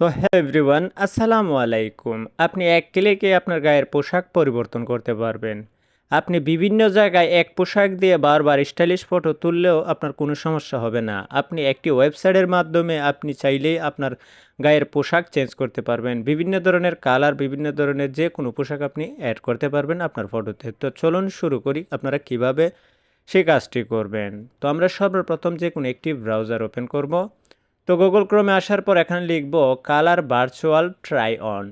তো হ্যাঁ এভরিওয়ান, আসসালামু আলাইকুম। আপনি এক ক্লিকে আপনার গায়ের পোশাক পরিবর্তন করতে পারবেন। আপনি বিভিন্ন জায়গায় এক পোশাক দিয়ে বারবার স্টাইলিশ ফটো তুললেও আপনার কোনো সমস্যা হবে না। আপনি একটি ওয়েবসাইটের মাধ্যমে আপনি চাইলেই আপনার গায়ের পোশাক চেঞ্জ করতে পারবেন। বিভিন্ন ধরনের কালার, বিভিন্ন ধরনের যে কোনো পোশাক আপনি অ্যাড করতে পারবেন আপনার ফটোতে। তো চলুন শুরু করি, আপনারা কীভাবে সেই কাজটি করবেন? তো আমরা সর্বপ্রথম যে কোনো একটি ব্রাউজার ওপেন করব। তো গুগল ক্রোমে আসার পর এখানে লিখব কালার ভার্চুয়াল ট্রাই অন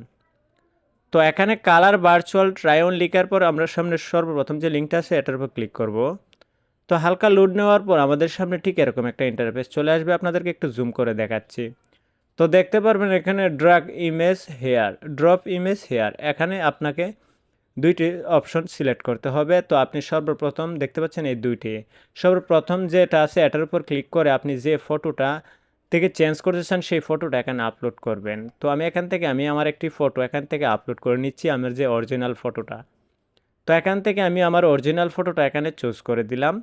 তো এখানে কালার ভার্চুয়াল ট্রাই অন লিখার পর আমরা সামনে সর্বপ্রথম যে লিঙ্কটা আছে, এটার উপর ক্লিক করব। তো হালকা লোড নেওয়ার পর আমাদের সামনে ঠিক এরকম একটা ইন্টারফেস চলে আসবে। আপনাদেরকে একটু জুম করে দেখাচ্ছি। তো দেখতে পারবেন এখানে drag image here drop image here এখানে আপনাকে দুইটি অপশন সিলেক্ট করতে হবে। তো আপনি সর্বপ্রথম দেখতে পাচ্ছেন এই দুইটি। সর্বপ্রথম যেটা আছে, এটার উপর ক্লিক করে আপনি যে ফটোটা থেকে চেঞ্জ করতে চান, সেই ফটোটা এখানে আপলোড করবেন। তো আমি এখান থেকে, আমি আমার একটি ফটো এখান থেকে আপলোড করে নিচ্ছি, আমার যে অরিজিনাল ফটোটা তো এখান থেকে আমি আমার অরিজিনাল ফটোটা এখানে চুজ করে দিলাম।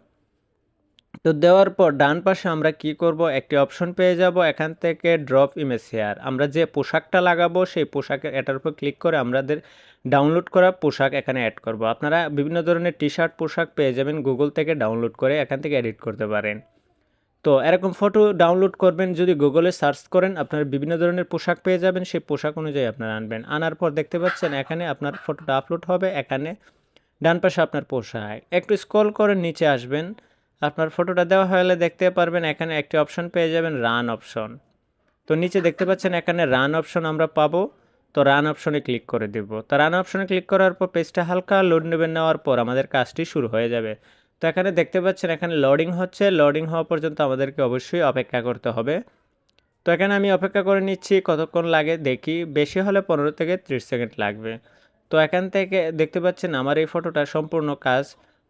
তো দেওয়ার পর ডান পাশে আমরা কি করব? একটি অপশন পেয়ে যাব, এখান থেকে ড্রপ ইমেজ শেয়ার আমরা যে পোশাকটা লাগাবো, সেই পোশাকের, এটার উপর ক্লিক করে আমাদের ডাউনলোড করা পোশাক এখানে অ্যাড করব। আপনারা বিভিন্ন ধরনের টি শার্ট পোশাক পেয়ে যাবেন গুগল থেকে ডাউনলোড করে এখান থেকে এডিট করতে পারেন। তো এরকম ফটো ডাউনলোড করবেন, যদি গুগলে সার্চ করেন, আপনার বিভিন্ন ধরনের পোশাক পেয়ে যাবেন, সেই পোশাক অনুযায়ী আপনারা আনবেন। আনার পর দেখতে পাচ্ছেন, এখানে আপনার ফটোটা আপলোড হবে, এখানে ডান পাশে আপনার পোশাক। একটু স্ক্রল করে নিচে আসবেন, আপনার ফটোটা দেওয়া হলে দেখতে পারবেন, এখানে একটি অপশন পেয়ে যাবেন রান অপশন তো নিচে দেখতে পাচ্ছেন, এখানে রান অপশন আমরা পাবো, তো রান অপশনে ক্লিক করে দেব। তো রান অপশনে ক্লিক করার পর পেজটা হালকা লোড নেবেন, নেওয়ার পর আমাদের কাজটি শুরু হয়ে যাবে। তো এখানে দেখতে পাচ্ছেন, এখানে লোডিং হচ্ছে। লোডিং হওয়া পর্যন্ত আমাদেরকে অবশ্যই অপেক্ষা করতে হবে। তো এখানে আমি অপেক্ষা করে নিচ্ছি, কতক্ষণ লাগে দেখি। বেশি হলে পনেরো থেকে ত্রিশ সেকেন্ড লাগবে। তো এখান থেকে দেখতে পাচ্ছেন, আমার এই ফটোটা সম্পূর্ণ কাজ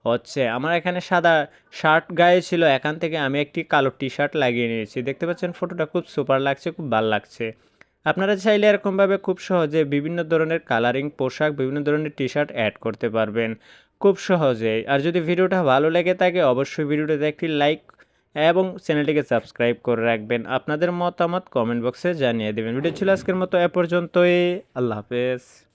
হচ্ছে। আমার এখানে সাদা শার্ট গায়ে ছিল, এখান থেকে আমি একটি কালো টি শার্ট লাগিয়ে নিয়েছি। দেখতে পাচ্ছেন ফটোটা খুব সুপার লাগছে, খুব ভালো লাগছে। আপনারা চাইলে এরকমভাবে খুব সহজে বিভিন্ন ধরনের কালারিং পোশাক, বিভিন্ন ধরনের টি শার্ট অ্যাড করতে পারবেন। খুব সহজেই আর যদি ভিডিওটা ভালো লেগে থাকে, অবশ্যই ভিডিওটাতে একটি লাইক এবং চ্যানেলটিকে সাবস্ক্রাইব করে রাখবেন। আপনাদের মতামত কমেন্ট বক্সে জানিয়ে দেবেন। ভিডিও ছিল আজকের মতো, এ পর্যন্তই। আল্লাহ হাফেজ।